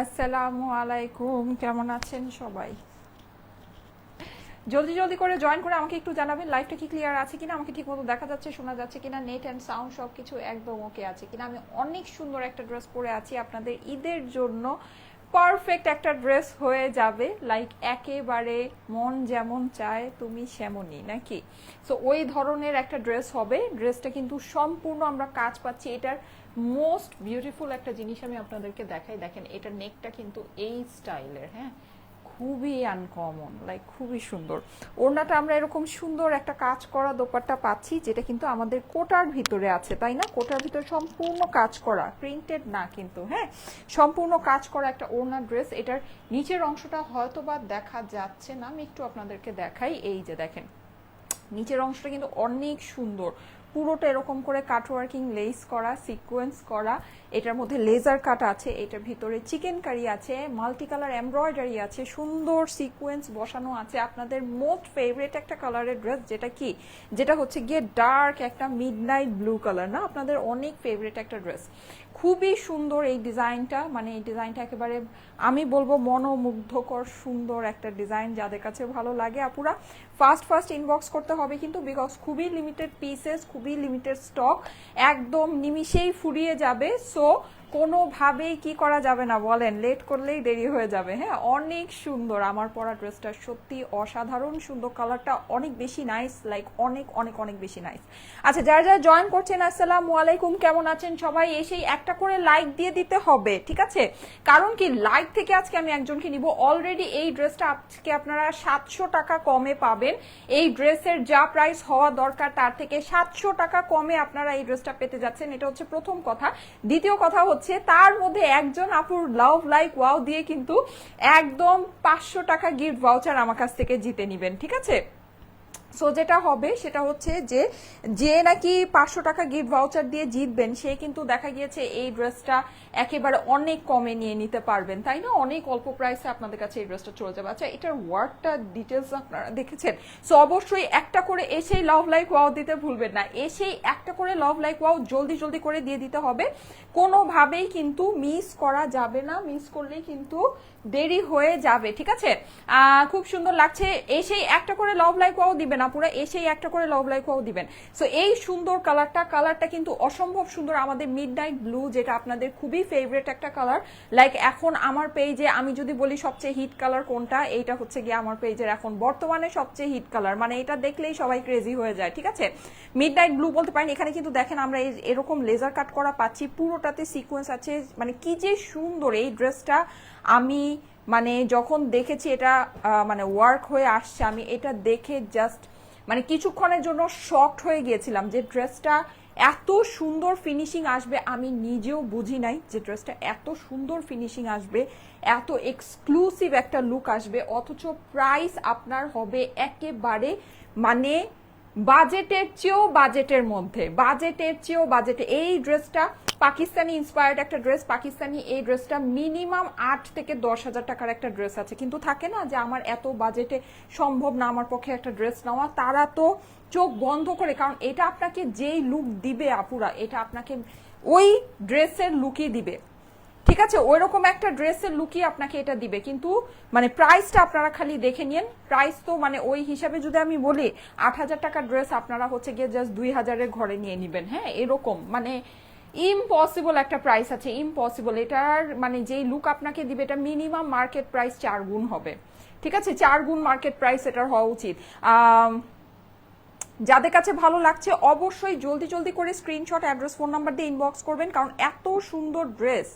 আসসালামু আলাইকুম, কেমন আছেন সবাই? জলদি জলদি করে জয়েন করে আমাকে একটু জানাবেন লাইভটা কি ক্লিয়ার আছে কিনা? আমাকে ঠিকমতো দেখা যাচ্ছে, শোনা যাচ্ছে কিনা? নেট অ্যান্ড সাউন্ড সব কিছু একদম ওকে আছে কিনা? আমি অনেক সুন্দর একটা ড্রেস পরে আছি আপনাদের ঈদের জন্য। পারফেক্ট একটা ড্রেস হয়ে যাবে লাইক একেবারে মন যেমন চায়, তুমি সেমনই, নাকি? সো ওই ধরনের একটা ড্রেস হবে। ড্রেসটা কিন্তু সম্পূর্ণ আমরা কাজ পাচ্ছি, এটার মোস্ট বিউটিফুল একটা জিনিস আমি আপনাদেরকে দেখাই। দেখেন এটার নেকটা কিন্তু এই স্টাইলের হ্যাঁ? খুবই আনকমন লাইক খুবই সুন্দর। ওড়নাটা আমরা এরকম সুন্দর একটা কাজ করা দোপাট্টা পাচ্ছি, যেটা কিন্তু আমাদের কোটার ভিতরে আছে, তাই না? কোটার ভিতরে সম্পূর্ণ কাজ করা প্রিন্টেড না কিন্তু হ্যাঁ? সম্পূর্ণ কাজ করা একটা ওড়না ড্রেস এটার নিচের অংশটা হয়তো বা দেখা যাচ্ছে না, আমি একটু আপনাদেরকে দেখাই। এই যে দেখেন, নিচের অংশটা কিন্তু অনেক সুন্দর পুরোটা এরকম করে কাটওয়ার্কিং লেস করা সিকোয়েন্স করা এটার মধ্যে লেজার কাট আছে, এটার ভিতরে চিকেন কারি আছে মাল্টি কালার এমব্রয়ডারি আছে, সুন্দর সিকোয়েন্স বসানো আছে। আপনাদের মোস্ট ফেভারিট একটা কালারের ড্রেস যেটা কি? যেটা হচ্ছে গিয়ে ডার্ক একটা মিডনাইট ব্লু কালার না? আপনাদের অনেক ফেভারিট একটা ড্রেস খুবই সুন্দর এই ডিজাইনটা মানে এই ডিজাইনটা একেবারে আমি বলব মনোমুগ্ধকর, সুন্দর একটা ডিজাইন যাদের কাছে ভালো লাগে আপুরা ফার্স্ট ফার্স্ট ইনবক্স করতে হবে কিন্তু বিকজ খুবই লিমিটেড পিসেস খুবই লিমিটেড স্টক একদম নিমিষেই ফুরিয়ে যাবে। সো passou কোনোভাবেই কি করা যাবে না বলেন লেট করলেই দেরি হয়ে যাবে। হ্যাঁ অনেক সুন্দর। আমার পরা ড্রেসটা সত্যি অসাধারণ, সুন্দর কালারটা অনেক বেশি নাইস লাইক অনেক অনেক অনেক বেশি নাইস আচ্ছা যারা যারা জয়েন করছেন, আসসালামু আলাইকুম, কেমন আছেন সবাই? এসেই একটা করে লাইক দিয়ে দিতে হবে, ঠিক আছে? কারণ কি লাইক থেকে আজকে আমি একজনকে নিব। অলরেডি এই ড্রেসটা আজকে আপনারা সাতশো টাকা কমে পাবেন। এই ড্রেসের যা প্রাইস হওয়া দরকার, তার থেকে সাতশো টাকা কমে আপনারা এই ড্রেসটা পেতে যাচ্ছেন। এটা হচ্ছে প্রথম কথা। দ্বিতীয় কথা হচ্ছে তার মধ্যে একজন আপুর লাভ লাইক ওয়াও দিয়ে কিন্তু একদম পাঁচশো টাকা গিফট ভাউচার আমার কাছ থেকে জিতে নিবেন, ঠিক আছে? সো যেটা হবে, সেটা হচ্ছে যে যে নাকি পাঁচশো টাকা গিফট ভাউচার দিয়ে জিতবেন, সে কিন্তু দেখা গিয়েছে এই ড্রেসটা একেবারে অনেক কমে নিয়ে নিতে পারবেন। তাই না? অনেক অল্প প্রাইসে আপনাদের কাছে এই ড্রেসটা চলে যাবে। আচ্ছা এটার ওয়ার্ডটা ডিটেলস আপনারা দেখেছেন? সো অবশ্যই একটা করে এসেই লাভ লাইক ওয়াও দিতে ভুলবেন না। এসেই একটা করে লাভ লাইক ওয়াও জলদি জলদি করে দিয়ে দিতে হবে। কোনোভাবেই কিন্তু মিস করা যাবে না। মিস করলেই কিন্তু দেরি হয়ে যাবে, ঠিক আছে? খুব সুন্দর লাগছে। এসেই একটা করে লভ লাইক ওয়াও দিবেন আপুরা, এসেই একটা করে লভ লাইক ওয়াও দিবেন। সো এই সুন্দর কালারটা কালারটা কিন্তু অসম্ভব সুন্দর। আমাদের মিড নাইট ব্লু যেটা আপনাদের খুবই ফেভারিট একটা কালার লাইক এখন আমার পেজে আমি যদি বলি সবচেয়ে হিট কালার কোনটা, এইটা হচ্ছে গিয়ে আমার পেজের এখন বর্তমানে সবচেয়ে হিট কালার মানে এটা দেখলেই সবাই ক্রেজি হয়ে যায়, ঠিক আছে? মিড নাইট ব্লু বলতে পারেন, এখানে কিন্তু দেখেন আমরা এরকম লেজার কাট করা পাচ্ছি, পুরোটাতে সিকোয়েন্স আছে। মানে কি যে সুন্দর এই ড্রেসটা আমি মানে যখন দেখেছি এটা মানে ওয়ার্ক হয়ে আসছে, আমি এটা দেখে জাস্ট মানে কিছুক্ষণের জন্য শকড হয়ে গিয়েছিলাম যে ড্রেসটা এত সুন্দর ফিনিশিং আসবে, আমি নিজেও বুঝি নাই যে ড্রেসটা এত সুন্দর ফিনিশিং আসবে, এত এক্সক্লুসিভ একটা লুক আসবে, অথচ প্রাইস আপনার হবে একেবারে মানে বাজেটের চেয়েও বাজেটের মধ্যে, বাজেটের চেয়েও বাজেটে। এই ড্রেসটা পাকিস্তানি ইন্সপায়ার্ড একটা ড্রেস, পাকিস্তানি এই ড্রেসটা মিনিমাম আট থেকে দশ হাজার টাকার একটা ড্রেস আছে। কিন্তু থাকে না যে আমার এত বাজেটে সম্ভব না আমার পক্ষে একটা ড্রেস নেওয়া, তারা তো চোখ বন্ধ করে, কারণ এটা আপনাকে যেই লুক দিবে আপুরা, এটা আপনাকে ওই ড্রেসের লুকই দিবে। ঠিক আছে ওই রকম একটা ড্রেসের লুকই আপনাকে এটা দিবে। কিন্তু মানে প্রাইসটা আপনারা খালি দেখে নিন। প্রাইস তো মানে ওই হিসাবে যদি আমি বলি, আট হাজার টাকার ড্রেস আপনারা হচ্ছে গিয়ে জাস্ট দুই হাজারের ঘরে নিয়ে নেবেন। হ্যাঁ এরকম। মানে ইম্পসিবল একটা প্রাইস আছে ইম্পসিবল এটার মানে যেই লুক আপনাকে দিবে, এটা মিনিমাম মার্কেট প্রাইস চার গুণ হবে। ঠিক আছে, চার গুণ মার্কেট প্রাইস এটার হওয়া উচিত। যাদের কাছে ভালো লাগছে, অবশ্যই জলদি জলদি করে স্ক্রিনশট অ্যাড্রেস ফোন নাম্বার দিয়ে ইনবক্স করবেন, কারণ এত সুন্দর ড্রেস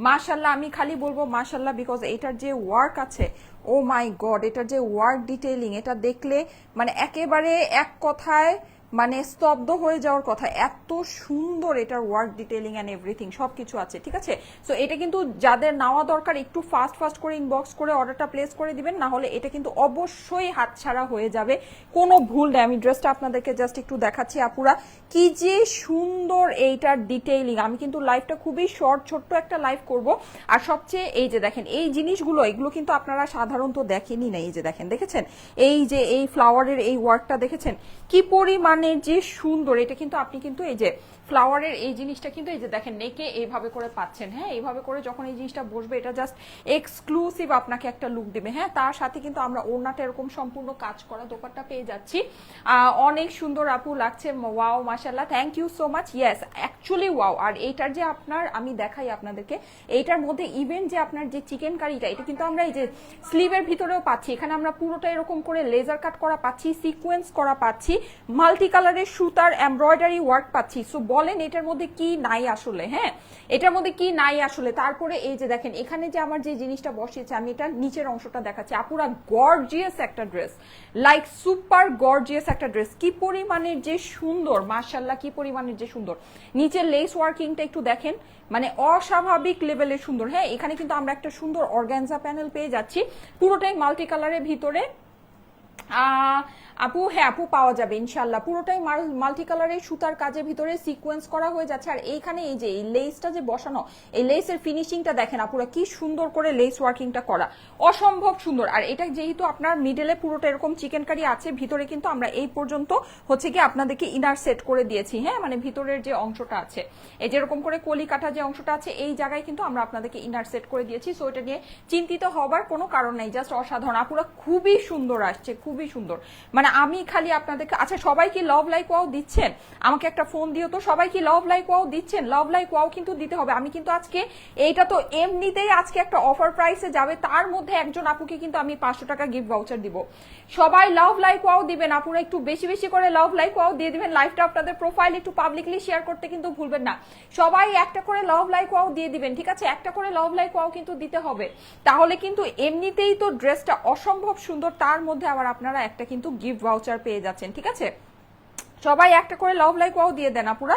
মাশাল্লাহ, আমি খালি বলব মাশাল্লাহ বিকজ এটার যে ওয়ার্ক আছে ও মাই গড এটার যে ওয়ার্ক ডিটেইলিং এটা দেখলে মানে একেবারে এক কথায় মানে স্তব্ধ হয়ে যাওয়ার কথা, এত সুন্দর এটার ওয়ার্ক ডিটেইলিং অ্যান্ড এভরিথিং সব কিছু আছে, ঠিক আছে? সো এটা কিন্তু যাদের নেওয়া দরকার, একটু ফাস্ট ফাস্ট করে ইনবক্স করে অর্ডারটা প্লেস করে দিবেন, না হলে এটা কিন্তু অবশ্যই হাতছাড়া হয়ে যাবে। কোনো ভুল নেই, আমি ড্রেসটা আপনাদেরকে জাস্ট একটু দেখাচ্ছি, আপুরা, কি যে সুন্দর এইটার ডিটেইলিং আমি কিন্তু লাইফটা খুবই শর্ট ছোট্ট একটা লাইফ করব। আর সবচেয়ে, এই যে দেখেন, এই জিনিসগুলো, এগুলো কিন্তু আপনারা সাধারণত দেখেনি না, এই যে দেখেন, দেখেছেন? এই যে এই ফ্লাওয়ারের এই ওয়ার্কটা দেখেছেন? কি পরিমাণ পরিমাণে যে সুন্দর, এটা কিন্তু আপনি কিন্তু এই যে ফ্লাওয়ারের এই জিনিসটা কিন্তু এই যে দেখেন, নেকে এইভাবে করে পাচ্ছেন হ্যাঁ? এইভাবে করে যখন এই জিনিসটা বসবে, এটা জাস্ট এক্সক্লুসিভ আপনাকে একটা লুক দেবে হ্যাঁ? তার সাথে কিন্তু আমরা ওড়নাটা এরকম সম্পূর্ণ কাজ করা দোপাট্টা পেয়ে যাচ্ছি। অনেক সুন্দর আপু লাগছে ওয়াও মাশাল্লাহ thank you so much yes actually wow আর এইটার যে আপনার, আমি দেখাই আপনাদেরকে, এইটার মধ্যে ইভেন যে আপনার যে চিকেন কারিটা এটা কিন্তু আমরা এই যে স্লিভের ভিতরেও পাচ্ছি, এখানে আমরা পুরোটা এরকম করে লেজার কাট করা পাচ্ছি সিকোয়েন্স করা পাচ্ছি মাল্টি কালারের সুতার এমব্রয়ডারি ওয়ার্ক পাচ্ছি। সো বলেন এটার মধ্যে কি নাই আসলে হ্যাঁ? এটার মধ্যে কি নাই আসলে? তারপরে এই যে দেখেন, এখানে যে আমার যে জিনিসটা বসিয়েছে, আমি এটা নিচের অংশটা দেখাচ্ছি। আপুরা গর্জিয়াস একটা ড্রেস লাইক সুপার গর্জিয়াস একটা ড্রেস কি পরিমাণের যে সুন্দর মার্শাল্লাহ কি পরিমাণের যে সুন্দর। নিচের লেস ওয়ার্কিংটা একটু দেখেন মানে অস্বাভাবিক লেভেলের সুন্দর। হ্যাঁ এখানে কিন্তু আমরা একটা সুন্দর অর্গানজা প্যানেল পেয়ে যাচ্ছি। পুরোটাই মাল্টি কালারের ভিতরে। আপু হ্যাঁ আপু পাওয়া যাবে ইনশাল্লাহ পুরোটাই মাল্টি কালারের সুতার কাজের ভিতরে সিকোয়েন্স করা হয়ে যাচ্ছে। আর এইখানে এই যে, এই লেসটা যে বসানো, এই লেসের ফিনিশিংটা দেখেন আপুরা কি সুন্দর করে লেস ওয়ার্কিংটা করা। অসম্ভব সুন্দর। আর এটা যেহেতু আপনার মিডলে পুরোটা এরকম চিকেন কারি আছে, ভিতরে কিন্তু আমরা এই পর্যন্ত হচ্ছে কি আপনাদেরকে ইনার সেট করে দিয়েছি হ্যাঁ? মানে ভিতরের যে অংশটা আছে, এই যেরকম করে কলি কাটা যে অংশটা আছে, এই জায়গায় কিন্তু আমরা আপনাদেরকে ইনার সেট করে দিয়েছি। সো এটা নিয়ে চিন্তিত হবার কোনো কারণ নেই জাস্ট অসাধারণ। আপুরা খুবই সুন্দর আসছে খুবই সুন্দর। মানে আমি খালি আপনাদেরকে আচ্ছা সবাই কি লভ লাইক ওয়াও দিচ্ছেন? আমাকে একটা ফোন দিও তো। সবাই কি লভ লাইক ওয়াও দিচ্ছেন? লভ লাইক ওয়াও কিন্তু দিতে হবে। আমি কিন্তু আজকে এইটা তো এমনিতেই আজকে একটা অফার প্রাইসে যাবে। তার মধ্যে একজন আপুকে কিন্তু আমি পাঁচশো টাকা গিফট ভাউচার দিব। সবাই লাভ লাইক ওয়াও দিবেন। আপুরা একটু বেশি বেশি করে লাভ লাইক ওয়াও দিয়ে দিবেন। লাইভটা আপনাদের প্রোফাইল একটু পাবলিকলি শেয়ার করতে কিন্তু ভুলবেন না। সবাই একটা করে লাভ লাইক ওয়াও দিয়ে দিবেন, ঠিক আছে? একটা করে লাভ লাইক ওয়াও কিন্তু দিতে হবে। তাহলে কিন্তু এমনিতেই তো ড্রেসটা অসম্ভব সুন্দর। তার মধ্যে আবার আপনারা একটা কিন্তু গিফট ভাউচার পেয়ে যাচ্ছেন ঠিক আছে? সবাই একটা করে লাভ লাইক ওয়াও দিয়ে দেন আপুরা।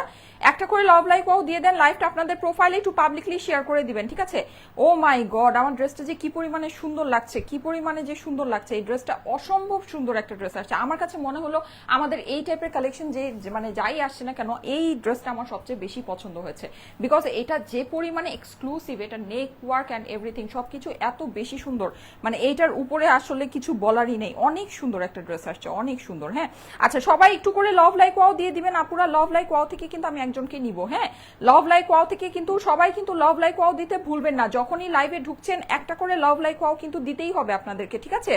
একটা করে লাভ লাইক ওয়াও দিয়ে দেন লাইভটা আপনাদের প্রোফাইলে একটু পাবলিকলি শেয়ার করে দিবেন, ঠিক আছে? ও মাই গড আমার ড্রেসটা যে কি পরিমাণে সুন্দর লাগছে, কি পরিমাণে যে সুন্দর লাগছে, এই ড্রেসটা অসম্ভব সুন্দর একটা ড্রেস আসছে। আমার কাছে মনে হলো আমাদের এই টাইপের কালেকশন যে মানে যাই আসছে না কেন, এই ড্রেসটা আমার সবচেয়ে বেশি পছন্দ হয়েছে। বিকজ এটা যে পরিমাণে এক্সক্লুসিভ এটা নেক ওয়ার্ক অ্যান্ড এভরিথিং সবকিছু এত বেশি সুন্দর। মানে এইটার উপরে আসলে কিছু বলারই নেই। অনেক সুন্দর একটা ড্রেস আসছে, অনেক সুন্দর হ্যাঁ? আচ্ছা সবাই একটু করে লভ লাইক ওয়াও দিয়ে দিবেন, আপুরা লভ লাইক ওয়াও থেকে কিন্তু আমি একজনকে নিব হ্যাঁ? লভ লাইক ওয়াও থেকে কিন্তু সবাই কিন্তু লভ লাইক ওয়াও দিতে ভুলবেন না, যখনই লাইভে ঢুকছেন, একটা করে লভ লাইক ওয়াও কিন্তু দিতেই হবে আপনাদেরকে, ঠিক আছে?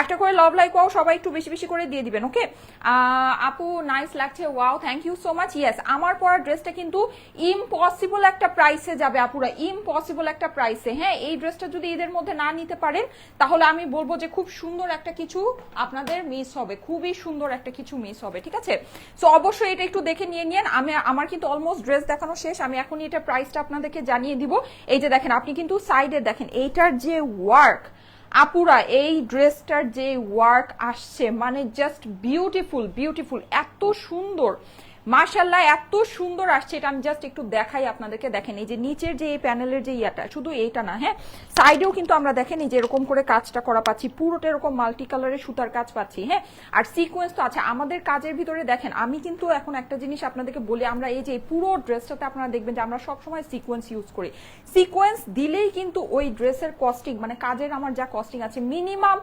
একটা করে লভ লাইক ওয়াও সবাই একটু বেশি বেশি করে দিয়ে দিবেন ওকে আপু নাইস লাগছে wow thank you so much yes আমার পরা ড্রেসটা কিন্তু ইম্পসিবল একটা প্রাইসে যাবে, আপুরা ইম্পসিবল একটা প্রাইসে হ্যাঁ? এই ড্রেসটা যদি এদের মধ্যে না নিতে পারেন, তাহলে আমি বলব যে খুব সুন্দর একটা কিছু আপনাদের মিস হবে, খুবই সুন্দর একটা কিছু মিস হবে, ঠিক আছে? সো অবশ্যই এটা একটু দেখে নিয়ে নিন। আমি, আমার কিন্তু অলমোস্ট ড্রেস দেখানো শেষ। আমি এখনই এটা প্রাইসটা আপনাদেরকে জানিয়ে দিব। এই যে দেখেন, আপনি কিন্তু সাইডে দেখেন, এইটার যে ওয়ার্ক আপুরা, এই ড্রেসটার যে ওয়ার্ক আসছে মানে জাস্ট বিউটিফুল বিউটিফুল এত সুন্দর। মার্শাল্লাহ এত সুন্দর আসছে। এটা আমি জাস্ট একটু দেখাই আপনাদেরকে। দেখেন, এই যে নিচের যে এই প্যানেলের যে ইয়াটা, শুধু এইটা না হ্যাঁ? সাইডেও কিন্তু আমরা দেখেন, এই যে এরকম করে কাজটা করা পাচ্ছি। পুরোটা এরকম মাল্টি কালারের সুতার কাজ পাচ্ছি হ্যাঁ? আর সিকোয়েন্স তো আছে। আমাদের কাজের ভিতরে দেখেন, আমি কিন্তু এখন একটা জিনিস আপনাদেরকে বলি, আমরা এই যে পুরো ড্রেসটাতে আপনারা দেখবেন যে আমরা সবসময় সিকোয়েন্স ইউজ করি। সিকোয়েন্স দিলেই কিন্তু ওই ড্রেসের কস্টিং মানে কাজের আমার যা কস্টিং আছে মিনিমাম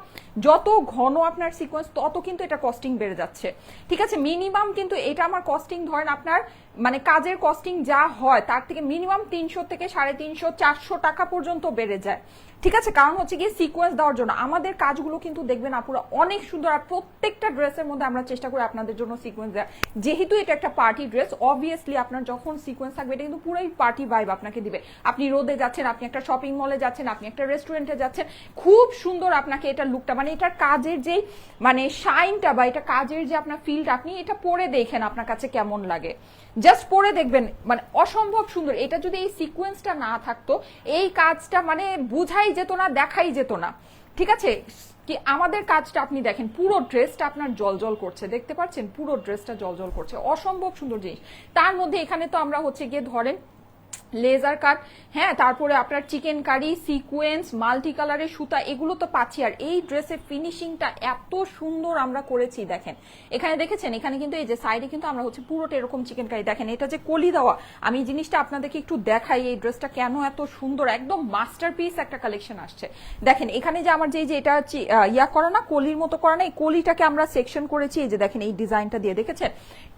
যত ঘন আপনার সিকোয়েন্স তত কিন্তু এটা কস্টিং বেড়ে যাচ্ছে। ঠিক আছে? মিনিমাম কিন্তু এটা আমার কস্টিং ধরেন আপনার মানে কাজের কস্টিং যা হয়, তার থেকে মিনিমাম তিনশো থেকে সাড়ে তিনশো, চারশো টাকা পর্যন্ত বেড়ে যায়। ঠিক আছে, কারণ হচ্ছে গিয়ে সিকোয়েন্স দেওয়ার জন্য। আমাদের কাজগুলো কিন্তু দেখবেন আপুরা অনেক সুন্দর, আর প্রত্যেকটা ড্রেসের মধ্যে আমরা চেষ্টা করি আপনাদের জন্য সিকোয়েন্স দেওয়ার। যেহেতু এটা একটা পার্টি ড্রেস অবভিয়াসলি আপনার যখন সিকোয়েন্স থাকবে, এটা কিন্তু পুরোই পার্টি ভাইব আপনাকে দিবে। আপনি রোদে যাচ্ছেন, আপনি একটা শপিং মলে যাচ্ছেন, আপনি একটা রেস্টুরেন্টে যাচ্ছেন, খুব সুন্দর আপনাকে এটা লুকটা মানে এটার কাজের যে মানে শাইনটা বা এটা কাজের যে আপনার ফিল্ড আপনি এটা পরে দেখেন আপনার কাছে কেমন লাগে। জাস্ট পরে দেখবেন মানে অসম্ভব সুন্দর। এটা যদি এই সিকোয়েন্সটা না থাকতো, এই কাজটা মানে বুঝাই যেত না, দেখাই যেত না। ঠিক আছে? কি আমাদের কাজটা আপনি দেখেন, পুরো ড্রেসটা আপনার জলজল করছে। দেখতে পাচ্ছেন? পুরো ড্রেসটা জলজল করছে। অসম্ভব সুন্দর জিনিস। তার মধ্যে এখানে তো আমরা হচ্ছে গিয়ে ধরেন লেজার কাট হ্যাঁ তারপরে আপনার চিকেন কারি সিকোয়েন্স মাল্টি কালারের সুতা, এগুলো তো পাচ্ছি। আর এই ড্রেসের ফিনিশিংটা এত সুন্দর আমরা করেছি, দেখেন। এখানে দেখেছেন? এখানে কিন্তু এই যে সাইডে কিন্তু আমরা হচ্ছে পুরোটা এরকম চিকেন কারি দেখেন, এটা যে কলি দেওয়া। আমি জিনিসটা আপনাদেরকে একটু দেখাই, এই ড্রেসটা কেন এত সুন্দর, একদম মাস্টারপিস একটা কালেকশন আসছে। দেখেন, এখানে যে আমার যে যে এটা ইয়া করা না, কলির মতো করা না, এই কলিটাকে আমরা সেকশন করেছি, এই যে দেখেন, এই ডিজাইনটা দিয়ে, দেখেছেন?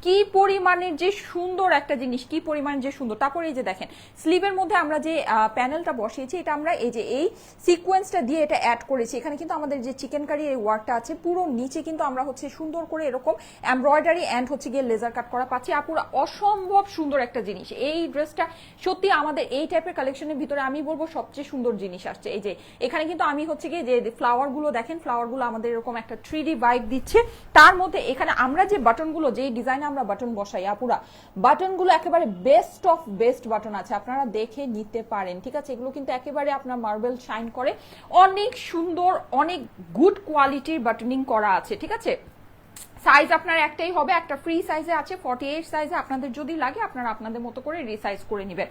কি পরিমাণের যে সুন্দর একটা জিনিস, কি পরিমাণের যে সুন্দর। তারপরে এই যে দেখেন স্লিভের মধ্যে আমরা যে প্যানেলটা বসিয়েছি, এটা আমরা এই যে, এই সিকোয়েন্সটা দিয়ে এটা অ্যাড করেছি। এখানে কিন্তু আমাদের যে চিকেন কারি এই ওয়ার্কটা আছে, পুরো নিচে কিন্তু আমরা হচ্ছে সুন্দর করে এরকম এমব্রয়ডারি অ্যান্ড হচ্ছে গিয়ে লেজার কাট করা পাচ্ছি। আপুরা অসম্ভব সুন্দর একটা জিনিস। এই ড্রেসটা সত্যি আমাদের এই টাইপের কালেকশনের ভিতরে আমি বলব সবচেয়ে সুন্দর জিনিস আসছে। এই যে, এখানে কিন্তু আমি হচ্ছে গিয়ে যে ফ্লাওয়ারগুলো দেখেন ফ্লাওয়ারগুলো আমাদের এরকম একটা থ্রি ডি ভাইব দিচ্ছে। তার মধ্যে এখানে আমরা যে বাটনগুলো যে ডিজাইনে আমরা বাটন বসাই, আপুরা বাটনগুলো একেবারে বেস্ট অফ বেস্ট বাটন আছে। আপনারা দেখে নিতে পারেন, ঠিক আছে? এগুলো কিন্তু একেবারে আপনার মার্বেল শাইন করে। অনেক সুন্দর, অনেক গুড কোয়ালিটির বাটনিং করা আছে, ঠিক আছে? সাইজ আপনার একটাই হবে, একটা ফ্রি সাইজে আছে ফর্টি এইট সাইজে আপনাদের যদি লাগে, আপনারা আপনাদের মতো করে রিসাইজ করে নেবেন।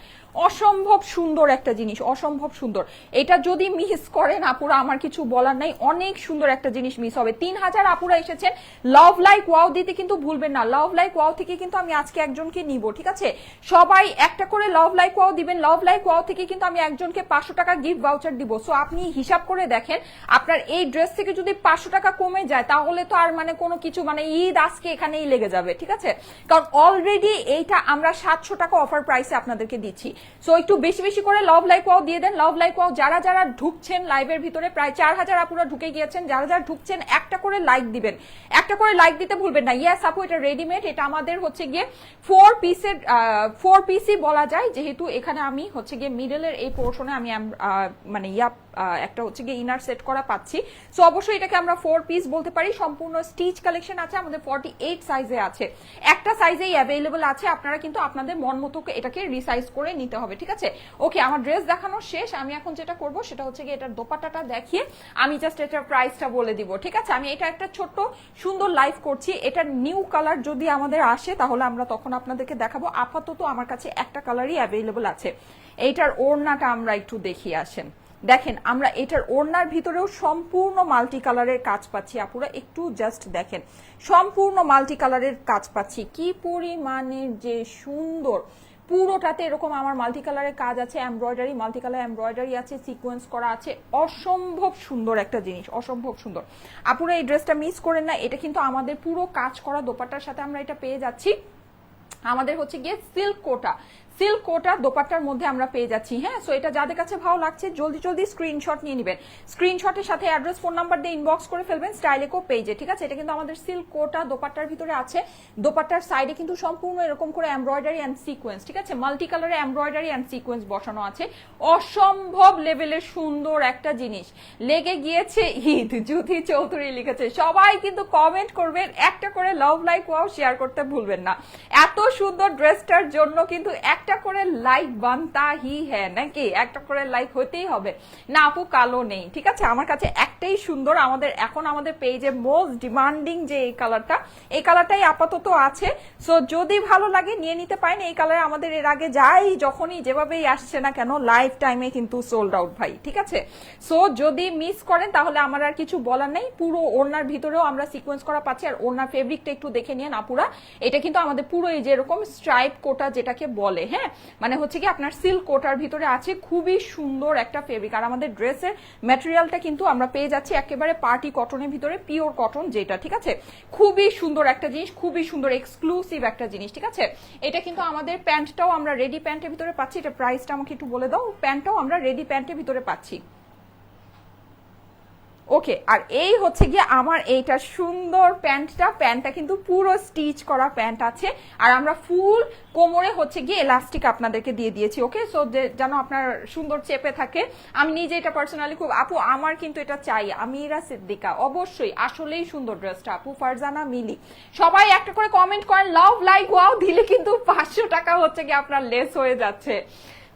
অসম্ভব সুন্দর একটা জিনিস, অসম্ভব সুন্দর। এটা যদি মিস করেন, আপুরা, আমার কিছু বলার নাই, অনেক সুন্দর একটা জিনিস মিস হবে। তিন হাজার আপুরা এসেছেন লাভ লাইক ওয়াও দিতে কিন্তু ভুলবেন না। লাভ লাইক ওয়াও থেকে কিন্তু আমি আজকে একজনকে নিব, ঠিক আছে? সবাই একটা করে লাভ লাইক ওয়াও দিবেন লাভ লাইক ওয়াও থেকে কিন্তু আমি একজনকে পাঁচশো টাকা গিফট ভাউচার দিব। সো আপনি হিসাব করে দেখেন, আপনার এই ড্রেস থেকে যদি পাঁচশো টাকা কমে যায়, তাহলে তো আর মানে কোনো কিছু মানে ঈদ আজকে এখানেই লেগে যাবে, ঠিক আছে? কারণ অলরেডি এইটা আমরা সাতশো টাকা অফার প্রাইসে আপনাদেরকে দিচ্ছি। সো একটু বেশি বেশি করে লাভ লাইক ওয়াও দিয়ে দেন। লাভ লাইক ওয়াও যারা যারা ঢুকছেন লাইভের ভিতরে, প্রায় চার হাজার আপুরা ঢুকে গিয়েছেন। যারা যারা ঢুকছেন, একটা করে লাইক দিবেন। একটা করে লাইক দিতে ভুলবেন না। ইয়াস আপু, এটা রেডিমেড এটা আমাদের হচ্ছে গিয়ে ফোর পিসের ফোর পিসই বলা যায়। যেহেতু এখানে আমি হচ্ছে গিয়ে মিডলের এই পোর্শনে আমি মানে ইয়া একটা হচ্ছে গিয়ে ইনার সেট করা পাচ্ছি। সো অবশ্যই এটাকে আমরা ফোর পিস বলতে পারি। সম্পূর্ণ স্টিচ কালেকশন আছে, আমাদের ফর্টি এইট সাইজে আছে। একটা সাইজেই অ্যাভেলেবল আছে, আপনারা কিন্তু আপনাদের মন মতো এটাকে রিসাইজ করে নিতে হবে, ঠিক আছে? ওকে আমার ড্রেস দেখানো শেষ, আমি এখন যেটা করব সেটা হচ্ছে গিয়ে এটার দোপাটাটা দেখিয়ে আমি জাস্ট এটার প্রাইসটা বলে দিব, ঠিক আছে? আমি এটা একটা ছোট্ট, সুন্দর লাইভ করছি, এটার নিউ কালার যদি আমাদের আসে, তাহলে আমরা তখন আপনাদেরকে দেখাবো। আপাতত আমার কাছে একটা কালারই অ্যাভেলেবল আছে। এইটার ওড়নাটা আমরা একটু দেখিয়ে আসেন। দেখেন, আমরা এটার ওড়নার ভিতরেও সম্পূর্ণ মাল্টি কালারের কাজ পাচ্ছি। আপুরা, একটু জাস্ট দেখেন। সম্পূর্ণ মাল্টি কালারের কাজ পাচ্ছি। কি পরিমাণের যে সুন্দর। পুরোটাতে এরকম আমার মাল্টি কালারের কাজ আছে, এমব্রয়ডারি, মাল্টি কালার এমব্রয়ডারি আছে সিকোয়েন্স করা আছে। অসম্ভব সুন্দর একটা জিনিস, অসম্ভব সুন্দর। আপুরা, এই ড্রেসটা মিস করেন না, এটা কিন্তু আমাদের পুরো কাজ করা দোপাটার সাথে আমরা এটা পেয়ে যাচ্ছি। আমাদের হচ্ছে গিয়ে সিল্ক কোটা। সিল্ক কোটা দোপাট্টার মধ্যে আমরা পেয়ে যাচ্ছি হ্যাঁ? সো এটা যাদের কাছে ভালো লাগছে, জলদি জলদি স্ক্রিনশট নিয়ে নেবেন। স্ক্রিনশটের সাথে অ্যাড্রেস ফোন নাম্বার দিয়ে ইনবক্স করে ফেলবেন স্টাইলেকো পেজে ঠিক আছে? এটা কিন্তু আমাদের সিল্ক কোটা দোপাট্টার ভিতরে আছে। দোপাট্টার সাইডে কিন্তু সম্পূর্ণ এরকম করে এমব্রয়ডারি অ্যান্ড সিকোয়েন্স ঠিক আছে? মাল্টি কালারে এমব্রয়ডারি অ্যান্ড সিকোয়েন্স বসানো আছে। অসম্ভব লেভেলের সুন্দর একটা জিনিস। লেগে গিয়েছে ঈদ জুথি চৌধুরী লিখেছে। সবাই কিন্তু কমেন্ট করবেন, একটা করে লাভ লাইক ওয়াও শেয়ার করতে ভুলবেন না। এত সুন্দর ড্রেসটার জন্য কিন্তু একটা করে লাইক বানতা হি হ্যাঁ নাকি? একটা করে লাইক হতেই হবে। না আপু, কালো নেই, ঠিক আছে? আমার কাছে একটাই সুন্দর, আমাদের এখন আমাদের পেজে মোস্ট ডিমান্ডিং যে এই কালারটা এই কালারটাই আপাতত আছে। সো যদি ভালো লাগে, নিয়ে নিতে পারেন। এই কালার আমাদের এর আগে যাই, যখনই যেভাবেই আসছে না কেন লাইফ টাইমে কিন্তু সোল্ড আউট ভাই, ঠিক আছে? সো যদি মিস করেন, তাহলে আমার আর কিছু বলার নেই। পুরো ওড়নার ভিতরেও আমরা সিকোয়েন্স করা পাচ্ছি, আর ওনার ফেব্রিকটা একটু দেখে নিয়ে না পুরা এটা কিন্তু আমাদের পুরো এই যে এরকম স্ট্রাইপ কোটা যেটাকে বলে হ্যাঁ? মানে হচ্ছে কি আপনার সিল্ক কোটার ভিতরে আছে খুবই সুন্দর একটা ফেব্রিক আর আমাদের ড্রেসের ম্যাটেরিয়ালটা কিন্তু আমরা পেয়ে যাচ্ছি একেবারে পার্টি কটনের ভিতরে পিওর কটন যেটা, ঠিক আছে? খুবই সুন্দর একটা জিনিস, খুবই সুন্দর এক্সক্লুসিভ একটা জিনিস, ঠিক আছে? এটা কিন্তু আমাদের প্যান্টটাও আমরা রেডি প্যান্টের ভিতরে পাচ্ছি। এটা প্রাইসটা আমাকে একটু বলে দাও। প্যান্টটাও আমরা রেডি প্যান্টের ভিতরে পাচ্ছি। ওকে আর এই হচ্ছে গিয়ে আমার এইটা সুন্দর প্যান্টটা। প্যান্টটা কিন্তু পুরো স্টিচ করা প্যান্ট আছে। আর আমরা ফুল কোমরে হচ্ছে গিয়ে এলাস্টিক আপনাদেরকে দিয়ে দিয়েছি ওকে সো যেন আপনার সুন্দর চেপে থাকে। আমি নিজে এটা পার্সোনালি খুব আপু, আমার কিন্তু এটা চাই। আমিরা সিদ্দিকা, অবশ্যই। আসলেই সুন্দর ড্রেসটা। আপু, ফারজানা, মিলি। সবাই একটা করে কমেন্ট করেন লাভ লাইক ওয়াও দিলে কিন্তু পাঁচশো টাকা হচ্ছে গিয়ে আপনার লেস হয়ে যাচ্ছে।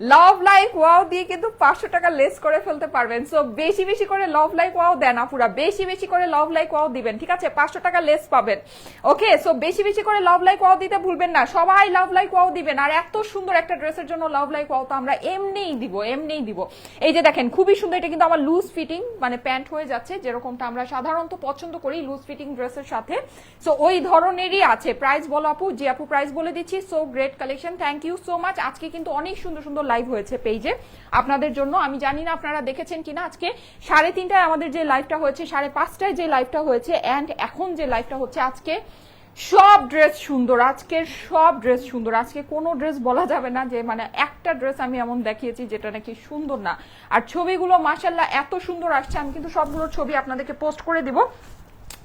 লাভ লাইক ওয়াও দিয়ে কিন্তু পাঁচশো টাকা লেস করে ফেলতে পারবেন। সো বেশি বেশি করে লাভ লাইক ওয়াও দেন আপুরা। বেশি বেশি করে লাভ লাইক ওয়াও দিবেন, ঠিক আছে? পাঁচশো টাকা লেস পাবেন। ওকে সো বেশি বেশি করে লাভ লাইক ওয়াও দিতে ভুলবেন না। সবাই লাভ লাইক ওয়াও দিবেন। আর এত সুন্দর একটা ড্রেসের জন্য লাভ লাইক ওয়াও তো আমরা এমনিই দিব এমনিই দিব। এই যে দেখেন, খুবই সুন্দর, এটা কিন্তু আমার লুজ ফিটিং মানে প্যান্ট হয়ে যাচ্ছে, যেরকমটা আমরা সাধারণত পছন্দ করি লুজ ফিটিং ড্রেসের সাথে। সো ওই ধরনেরই আছে। প্রাইস বলো আপু, যে আপু প্রাইস বলে দিচ্ছি so great collection thank you so much আজকে কিন্তু অনেক সুন্দর সুন্দর লাইভ হয়েছে পেজে আপনাদের জন্য, আমি জানি না আপনারা দেখেছেন কিনা, আজকে সাড়ে তিনটায় আমাদের যে লাইভটা হয়েছে, সাড়ে পাঁচটায় যে লাইভটা হয়েছে অ্যান্ড এখন যে লাইভটা হচ্ছে, আজকে সব ড্রেস সুন্দর আজকের সব ড্রেস সুন্দর। আজকে কোনো ড্রেস বলা যাবে না যে মানে একটা ড্রেস আমি এমন দেখিয়েছি যেটা নাকি সুন্দর না। আর ছবিগুলো মাসাল্লাহ এত সুন্দর আসছে, আমি কিন্তু সবগুলো ছবি আপনাদেরকে পোস্ট করে দিব।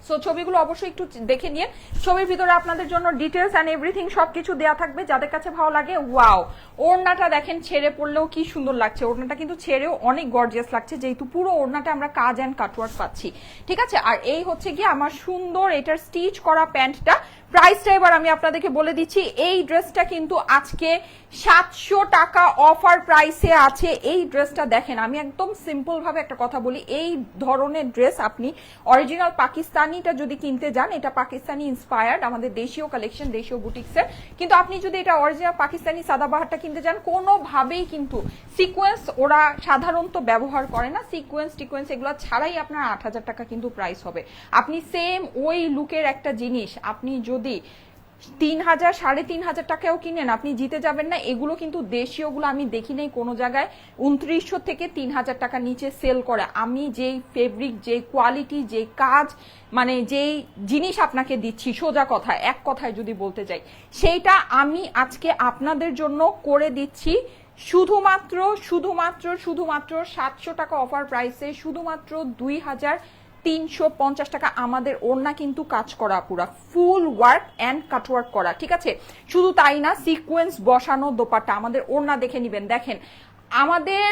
সো ছবিগুলো অবশ্যই একটু দেখে নিয়ে, ছবির ভিতরে আপনাদের জন্য ডিটেলস অ্যান্ড এভরিথিং সবকিছু দেওয়া থাকবে। যাদের কাছে ভালো লাগে ওয়াও ওড়নাটা দেখেন, ছেড়ে পড়লেও কি সুন্দর লাগছে। ওড়নাটা কিন্তু ছেড়েও অনেক গর্জিয়াস লাগছে, যেহেতু পুরো ওড়নাটা আমরা কাজ অ্যান্ড কাটওয়ার্ক পাচ্ছি। ঠিক আছে? আর এই হচ্ছে গিয়ে আমার সুন্দর এটার স্টিচ করা প্যান্টটা প্রাইসটা এবার আমি আপনাদেরকে বলে দিচ্ছি, এই ড্রেসটা কিন্তু আজকে সাতশো টাকা অফার প্রাইসে আছে। এই ড্রেসটা দেখেন, আমি একদম সিম্পল ভাবে একটা কথা বলি, এই ধরনের ড্রেস আপনি অরিজিনাল পাকিস্তানিটা যদি কিনতে যান, এটা পাকিস্তানি ইন্সপায়ার্ড আমাদের দেশীয় কালেকশন দেশীয় বুটিক্সের কিন্তু আপনি যদি এটা অরিজিনাল পাকিস্তানি সাদাবাহারটা কিনতে যান, কোনোভাবেই কিন্তু সিকোয়েন্স ওরা সাধারণত ব্যবহার করে না। সিকোয়েন্স টিকোয়েন্স এগুলো ছাড়াই আপনার আট হাজার টাকা কিন্তু প্রাইস হবে। আপনি সেম ওই লুকের একটা জিনিস, আপনি যদি তিন হাজার, সাড়ে তিন হাজার টাকাও কিনেন, আপনি জিতে যাবেন না। এগুলো কিন্তু দেশীয়গুলো আমি দেখি নেই কোনো জায়গায়। উনত্রিশশো থেকে তিন হাজার টাকা নিচে সেল করে। আমি যেই ফেব্রিক যে কোয়ালিটি যে কাজ মানে যেই জিনিস আপনাকে দিচ্ছি, সোজা কথা, এক কথায় যদি বলতে যাই, সেইটা আমি আজকে আপনাদের জন্য করে দিচ্ছি। শুধুমাত্র শুধুমাত্র শুধুমাত্র সাতশো টাকা অফার প্রাইসে শুধুমাত্র দুই হাজার তিনশো পঞ্চাশ টাকা আমাদের ওড়না কিন্তু কাজ করা পুরা ফুল ওয়ার্ক অ্যান্ড কাটওয়ার্ক করা, ঠিক আছে? শুধু তাই না সিকোয়েন্স বসানো দোপাট্টা আমাদের ওড়না দেখে নিবেন। দেখেন, আমাদের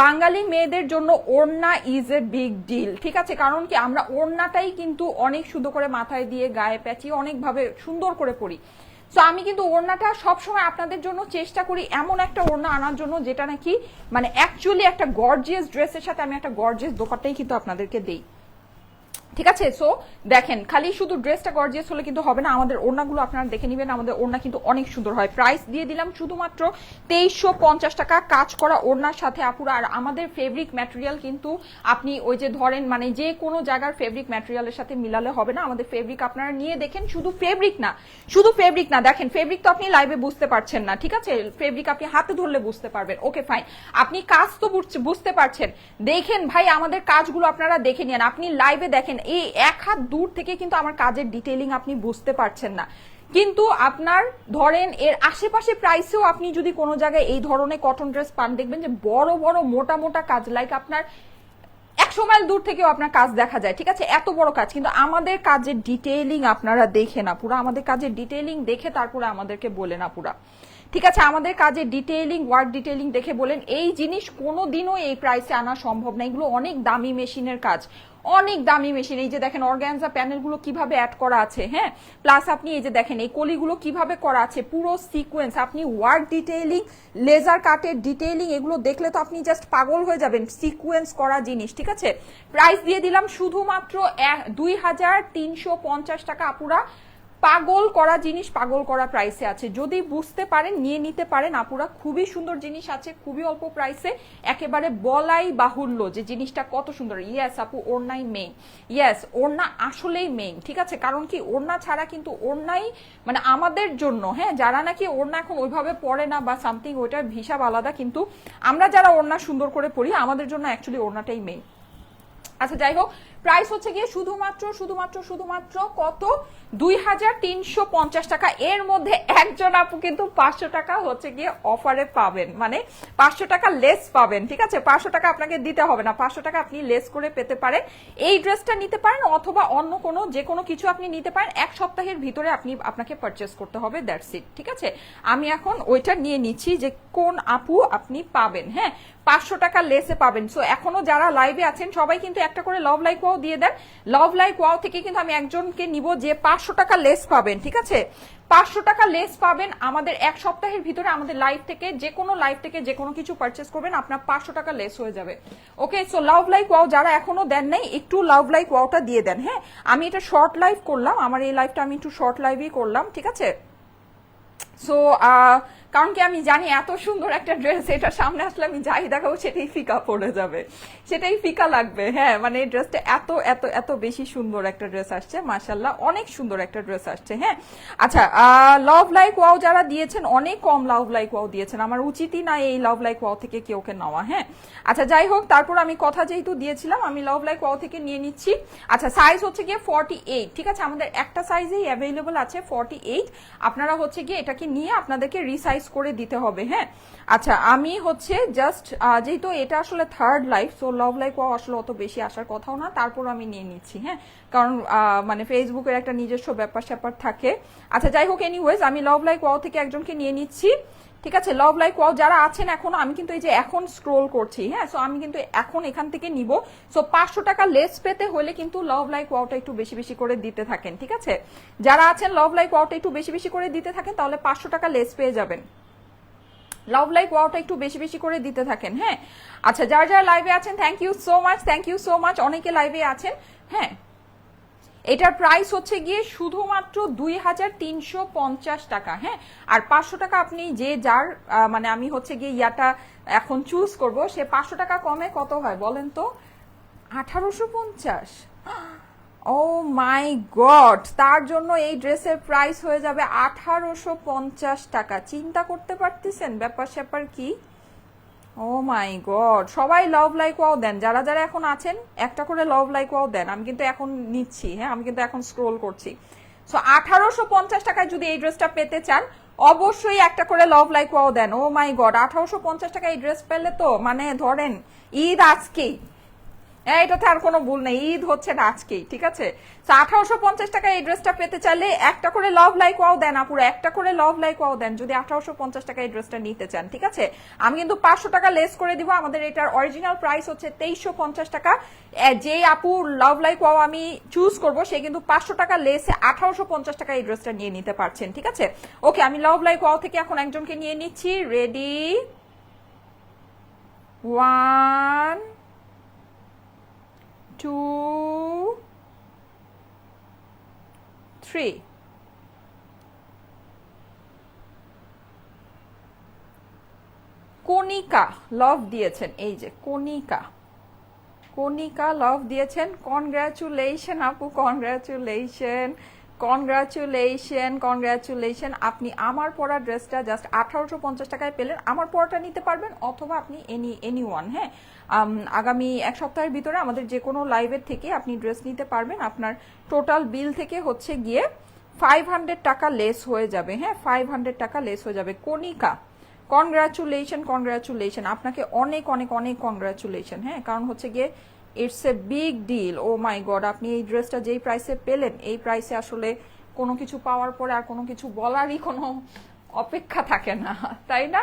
বাঙালি মেয়েদের জন্য ওড়না ইজ এ বিগ ডিল ঠিক আছে? কারণ কি, আমরা ওড়নাটাই কিন্তু অনেক সুন্দর করে মাথায় দিয়ে, গায়ে প্যাঁচিয়ে অনেকভাবে সুন্দর করে পরি। সো আমি কিন্তু ওড়নাটা সবসময় আপনাদের জন্য চেষ্টা করি এমন একটা ওড়না আনার জন্য যেটা নাকি মানে অ্যাকচুয়ালি একটা গর্জিয়াস ড্রেসের সাথে আমি একটা গর্জিয়াস দোপাট্টাই কিন্তু আপনাদেরকে দেই। ঠিক আছে? সো দেখেন, খালি শুধু ড্রেসটা গর্জিয়াস হলে কিন্তু হবে না। আমাদের ওড়নাগুলো আপনারা দেখে নেবেন, আমাদের ওড়না কিন্তু অনেক সুন্দর হয়। প্রাইস দিয়ে দিলাম শুধুমাত্র তেইশশো পঞ্চাশ টাকা। কাজ করা ওড়নার সাথে আপুরা, আর আমাদের ফেব্রিক ম্যাটেরিয়াল কিন্তু আপনি ওই যে ধরেন মানে যে কোনো জায়গার ফেব্রিক ম্যাটেরিয়ালের সাথে মিলালে হবে না। আমাদের ফেব্রিক আপনারা নিয়ে দেখেন, শুধু ফেব্রিক না, শুধু ফেব্রিক না। দেখেন ফেব্রিক তো আপনি লাইভে বুঝতে পারছেন না, ঠিক আছে? ফেব্রিক আপনি হাতে ধরলে বুঝতে পারবেন। ওকে ফাইন আপনি কাজ তো বুঝ- বুঝতে পারছেন। দেখেন ভাই, আমাদের কাজগুলো আপনারা দেখে নিন। আপনি লাইভে দেখেন এই এক হাত দূর থেকে কিন্তু আমার কাজের ডিটেলিং আপনি বুঝতে পারছেন না। কিন্তু আপনার ধরেন, এর আশেপাশে প্রাইসেও আপনি যদি কোনো জায়গায় এই ধরনের কটন ড্রেস পান, দেখবেন যে বড় বড়, মোটা মোটা কাজ লাইক আপনার একশো মাইল দূর থেকেও আপনার কাজ দেখা যায়, ঠিক আছে? এত বড় কাজ। কিন্তু আমাদের কাজের ডিটেইলিং আপনারা দেখে না পুরো। আমাদের কাজের ডিটেইলিং দেখে তারপরে আমাদেরকে বলে না পুরা ঠিক আছে? আমাদের কাজে ডিটেইলিং ওয়ার্ক ডিটেইলিং দেখে বলেন, এই জিনিস কোনো দিনও এই প্রাইসে আনা সম্ভব না। এগুলো অনেক দামি মেশিনের কাজ। অনেক দামি মেশিন এই যে দেখেন অর্গানজা প্যানেলগুলো কীভাবে অ্যাড করা আছে হ্যাঁ? প্লাস আপনি এই যে দেখেন, এই কলিগুলো কীভাবে করা আছে, পুরো সিকোয়েন্স আপনি ওয়ার্ক ডিটেইলিং লেজার কাটের ডিটেইলিং এগুলো দেখলে তো আপনি জাস্ট পাগল হয়ে যাবেন সিকোয়েন্স করা জিনিস, ঠিক আছে? প্রাইস দিয়ে দিলাম শুধুমাত্র দুই হাজার তিনশো পঞ্চাশ টাকা, আপুরা। পাগল করা জিনিস পাগল করা প্রাইসে আছে। যদি বুঝতে পারেন, নিয়ে নিতে পারেন, আপুরা খুবই সুন্দর জিনিস আছে, খুবই অল্প প্রাইসে একেবারে বলাই বাহুল্য যে জিনিসটা কত সুন্দর। ইয়েস আপু, ওড়নাই মেইন ইয়েস ওড়না আসলেই মেইন ঠিক আছে? কারণ কি, ওড়না ছাড়া কিন্তু ওড়নাই মানে আমাদের জন্য হ্যাঁ? যারা নাকি ওড়না এখন ওইভাবে পড়ে না বা সামথিং ওইটার হিসাব আলাদা, কিন্তু আমরা যারা ওড়না সুন্দর করে পড়ি আমাদের জন্য অ্যাকচুয়ালি ওড়নাটাই মেইন আচ্ছা যাই হোক প্রাইস হচ্ছে গিয়ে শুধুমাত্র শুধুমাত্র শুধুমাত্র কত? দুই হাজার তিনশো পঞ্চাশ টাকা। এর মধ্যে একজন আপু কিন্তু পাঁচশো টাকা হচ্ছে গিয়ে অফারে পাবেন। মানে পাঁচশো টাকা লেস পাবেন, ঠিক আছে? পাঁচশো টাকা আপনাকে দিতে হবে না। পাঁচশো টাকা আপনি লেস করে পেতে পারেন। এই ড্রেসটা নিতে পারেন অথবা অন্য কোনো, যে কোনো কিছু আপনি নিতে পারেন। এক সপ্তাহের ভিতরে আপনি, আপনাকে পারচেস করতে হবে দ্যাটস ইট ঠিক আছে? আমি এখন ওইটা নিয়ে নিচ্ছি যে কোন আপু আপনি পাবেন হ্যাঁ? পাঁচশো টাকা লেসে পাবেন। সো এখনও যারা লাইভে আছেন, সবাই কিন্তু একটা করে লভ লাইক ওয়াও দিয়ে দেন। লাভ লাইক ওয়াও থেকে কিন্তু আমি একজনকে নিব যে পাঁচশো টাকা লেস পাবেন, ঠিক আছে? পাঁচশো টাকা লেস পাবেন আমাদের এক সপ্তাহের ভিতরে আমাদের লাইভ থেকে, যে কোনো লাইভ থেকে যে কোনো কিছু পারচেস করবেন, আপনার পাঁচশো টাকা লেস হয়ে যাবে। Okay so love like wow যারা এখনও দেন নাই, একটু লাভ লাইক ওয়াওটা দিয়ে দেন হ্যাঁ? আমি এটা শর্ট লাইভ করলাম, আমার এই লাইভটা আমি একটু শর্ট লাইভই করলাম, ঠিক আছে? সো কারণ কি আমি জানি এত সুন্দর একটা ড্রেস এটা সামনে আসলে আমি যাই দেখাবো, সেটাই ফিকা পড়ে যাবে। সেটাই ফিকা লাগবে হ্যাঁ মানে এই ড্রেসটা এত এত এত বেশি সুন্দর একটা ড্রেস আসছে মাসাল্লাহ অনেক সুন্দর একটা ড্রেস আসছে হ্যাঁ। আচ্ছা লাভ লাইক ওয়াও যারা দিয়েছেন, অনেক কম লাভ লাইক ওয়াও দিয়েছেন, আমার উচিতই না এই লাভ লাইক ওয়াও থেকে কেউ কে নেওয়া হ্যাঁ। আচ্ছা যাই হোক, তারপর আমি কথা যেহেতু দিয়েছিলাম, আমি লাভ লাইক ওয়াও থেকে নিয়ে নিচ্ছি। আচ্ছা সাইজ হচ্ছে গিয়ে ফর্টি এইট ঠিক আছে? আমাদের একটা সাইজেই অ্যাভেলেবল আছে ফর্টি এইট আপনারা হচ্ছে গিয়ে এটাকে নিয়ে আপনাদেরকে রিসাইজ করে দিতে হবে হ্যাঁ? আচ্ছা আমি হচ্ছে জাস্ট যেহেতু এটা আসলে third life so love life আসলে অত বেশি আসার কথাও না, তারপর আমি নিয়ে নিচ্ছি হ্যাঁ? কারণ মানে ফেসবুকের একটা নিজস্ব ব্যাপার স্যাপার থাকে। আচ্ছা যাই হোক এনিওয়েজ আমি লাভ লাইক ওয়াও থেকে একজনকে নিয়ে নিচ্ছি। ঠিক আছে লভ লাইক ওয়াও যারা আছেন এখনও, আমি কিন্তু এই যে এখন স্ক্রোল করছি হ্যাঁ? সো আমি কিন্তু এখন এখান থেকে নিব। সো পাঁচশো টাকা লেস পেতে হলে কিন্তু লভ লাইক ওয়াওটা একটু বেশি বেশি করে দিতে থাকেন, ঠিক আছে? যারা আছেন লাভ লাইক ওয়াওটা একটু বেশি বেশি করে দিতে থাকেন, তাহলে পাঁচশো টাকা লেস পেয়ে যাবেন। লাভ লাইক ওয়াওটা একটু বেশি বেশি করে দিতে থাকেন হ্যাঁ? আচ্ছা যারা যারা লাইভে আছেন thank you so much thank you so much অনেকে লাইভে আছেন হ্যাঁ? এটার প্রাইস হচ্ছে গিয়ে শুধুমাত্র দুই হাজার তিনশো পঞ্চাশ টাকা হ্যাঁ? আর পাঁচশো টাকা আপনি যে যার মানে আমি হচ্ছে গিয়ে ইয়াটা এখন চুজ করব, সে পাঁচশো টাকা কমে কত হয় বলেন তো? আঠারোশো পঞ্চাশ। ও মাই গড তার জন্য এই ড্রেসের প্রাইস হয়ে যাবে আঠারোশো পঞ্চাশ টাকা। চিন্তা করতে পারতেছেন? ব্যাপার স্যাপার কি? ও মাই গড সবাই লাভ লাইক ওয়াও দেন। যারা যারা এখন আছেন, একটা করে লাভ লাইক ওয়াও দেন। আমি কিন্তু এখন নিচ্ছি হ্যাঁ? আমি কিন্তু এখন স্ক্রোল করছি। সো আঠারোশো পঞ্চাশ টাকায় যদি এই ড্রেসটা পেতে চান, অবশ্যই একটা করে লাভ লাইক ওয়াও দেন। ও মাই গড আঠারোশো পঞ্চাশ টাকায় এই ড্রেস পেলে তো মানে ধরেন, ঈদ আজকেই। হ্যাঁ এটাতে আর কোনো ভুল নেই। ঈদ হচ্ছে না আজকেই, ঠিক আছে? তো আঠারোশো পঞ্চাশ টাকা এই ড্রেসটা পেতে চাইলে একটা করে লাভ লাইক ওয়াও দেন আপুরো, একটা করে লাভ লাইক ওয়াও দেন, যদি আঠারোশো পঞ্চাশ টাকা এই ড্রেসটা নিতে চান, ঠিক আছে? আমি কিন্তু পাঁচশো টাকা লেস করে দিব, আমাদের এটার অরিজিনাল প্রাইস হচ্ছে তেইশশো পঞ্চাশ টাকা। যে আপু লাভ লাইক ওয়াও আমি চুজ করব, সে কিন্তু পাঁচশো টাকা লেসে আঠারোশো পঞ্চাশ টাকা এই ড্রেসটা নিয়ে নিতে পারছেন, ঠিক আছে? ওকে, আমি লাভ লাইক ওয়াও থেকে এখন একজনকে নিয়ে নিচ্ছি। Ready one two, three. Konika love দিয়েছেন এই যে কনিকা কনিকা লভ দিয়েছেন। কনগ্রাচুলেশন আপু কনগ্রাচুলেশন কনগ্রাচুলেশন কনগ্রাচুলেশন আপনি আমার পরা ড্রেসটা জাস্ট আঠারোশো পঞ্চাশ টাকায় পেলেন। আমার পরাটা নিতে পারবেন অথবা আপনি এনি এনি ওয়ান হ্যাঁ আগামী এক সপ্তাহের ভিতরে আমাদের যে কোনো লাইভের থেকে আপনি ড্রেস নিতে পারবেন। আপনার টোটাল বিল থেকে হচ্ছে গিয়ে ফাইভ হান্ড্রেড টাকা লেস হয়ে যাবে হ্যাঁ? ফাইভ হান্ড্রেড টাকা লেস হয়ে যাবে। কনিকা কনগ্রাচুলেশন কনগ্রাচুলেশন আপনাকে অনেক অনেক অনেক কনগ্রাচুলেশন হ্যাঁ? কারণ হচ্ছে গিয়ে it's a big deal oh my god আপনি এই ড্রেসটা যেই প্রাইসে পেলেন, এই প্রাইসে আসলে কোনো কিছু পাওয়ার পরে আর কোনো কিছু বলারই কোনো অপেক্ষা থাকে না, তাই না?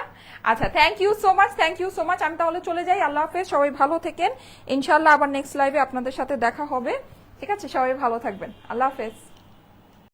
আচ্ছা thank you so much thank you so much আমি তাহলে চলে যাই, আল্লাহ হাফেজ, সবাই ভালো থেকেন। ইনশাল্লাহ আবার নেক্সট লাইভে আপনাদের সাথে দেখা হবে। ঠিক আছে? সবাই ভালো থাকবেন। আল্লাহ হাফেজ।